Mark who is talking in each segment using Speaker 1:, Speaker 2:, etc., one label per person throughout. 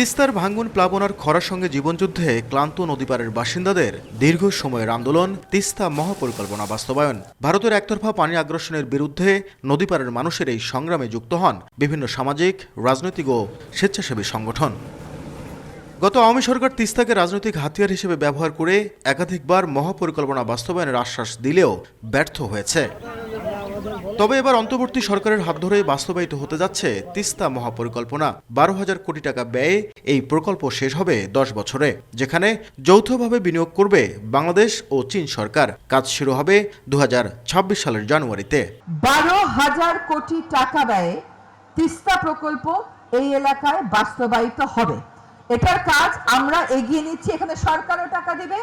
Speaker 1: তিস্তার ভাঙ্গুন প্লাবনার খরার সঙ্গে জীবনযুদ্ধে ক্লান্ত নদীপাড়ের বাসিন্দাদের দীর্ঘ সময়ের আন্দোলন, তিস্তা মহাপরিকল্পনা বাস্তবায়ন। ভারতের একতরফা পানি আগ্রাসনের বিরুদ্ধে নদীপাড়ের মানুষের এই সংগ্রামে যুক্ত হন বিভিন্ন সামাজিক, রাজনৈতিক ও স্বেচ্ছাসেবী সংগঠন। গত আওয়ামী সরকার তিস্তাকে রাজনৈতিক হাতিয়ার হিসেবে ব্যবহার করে একাধিকবার মহাপরিকল্পনা বাস্তবায়নের আশ্বাস দিলেও ব্যর্থ হয়েছে। তবে এবার অন্তর্বর্তী সরকারের হাত ধরে বাস্তবায়িত হতে যাচ্ছে তিস্তা মহাপরিকল্পনা। বারো হাজার কোটি টাকা ব্যয়ে এই প্রকল্প শেষ হবে দশ বছরে, যেখানে যৌথভাবে বিনিয়োগ করবে বাংলাদেশ ও চীন সরকার। কাজ শুরু হবে দু সালের জানুয়ারিতে।
Speaker 2: বারো হাজার কোটি টাকা ব্যয়ে তিস্তা প্রকল্প এই এলাকায় বাস্তবায়িত হবে। এটার কাজ আমরা এগিয়ে নিচ্ছি। এখানে সরকারও টাকা দিবে,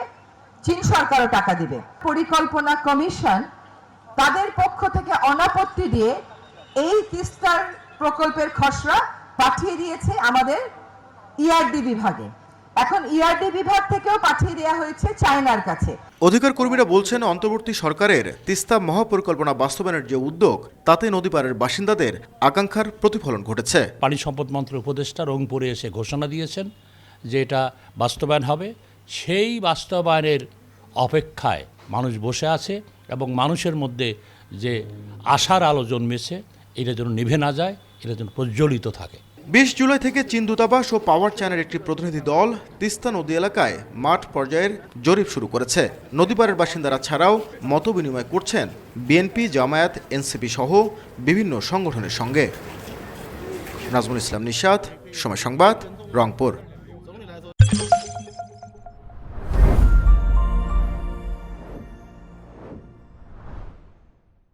Speaker 2: চীন সরকারও টাকা দিবে। পরিকল্পনা কমিশন তাদের পক্ষ থেকে অনাপত্তি দিয়ে এই তিস্তার প্রকল্পের খসড়া পাঠিয়ে দিয়েছে আমাদের ইআরডি বিভাগে। এখন ইআরডি বিভাগ থেকেও পাঠিয়ে দেওয়া হয়েছে চায়নার কাছে।
Speaker 1: অধিকার কর্মীরা বলছেন অন্তর্বর্তী সরকারের তিস্তা মহাপরিকল্পনা বাস্তবায়নের যে উদ্যোগ তাতে নদীপাড়ের বাসিন্দাদের আকাঙ্ক্ষার প্রতিফলন ঘটেছে।
Speaker 3: পানি সম্পদ মন্ত্রী উপদেষ্টা রংপুরে এসে ঘোষণা দিয়েছেন যে এটা বাস্তবায়ন হবে। সেই বাস্তবায়নের অপেক্ষায় মানুষ বসে আছে। এবং মানুষের মধ্যে যে আশার আলো জন্মেছে, এটা যেন নিভে না যায়, এটা যেন প্রজ্বলিত থাকে।
Speaker 1: বিশ জুলাই থেকে চীন দূতাবাস ও পাওয়ার চায়নার একটি প্রতিনিধি দল তিস্তা নদী এলাকায় মাঠ পর্যায়ের জরিপ শুরু করেছে। নদীপাড়ের বাসিন্দারা ছাড়াও মত বিনিময় করছেন বিএনপি, জামায়াত, এনসিপি সহ বিভিন্ন সংগঠনের সঙ্গে। নাজমুল ইসলাম নিশাত, সময় সংবাদ, রংপুর।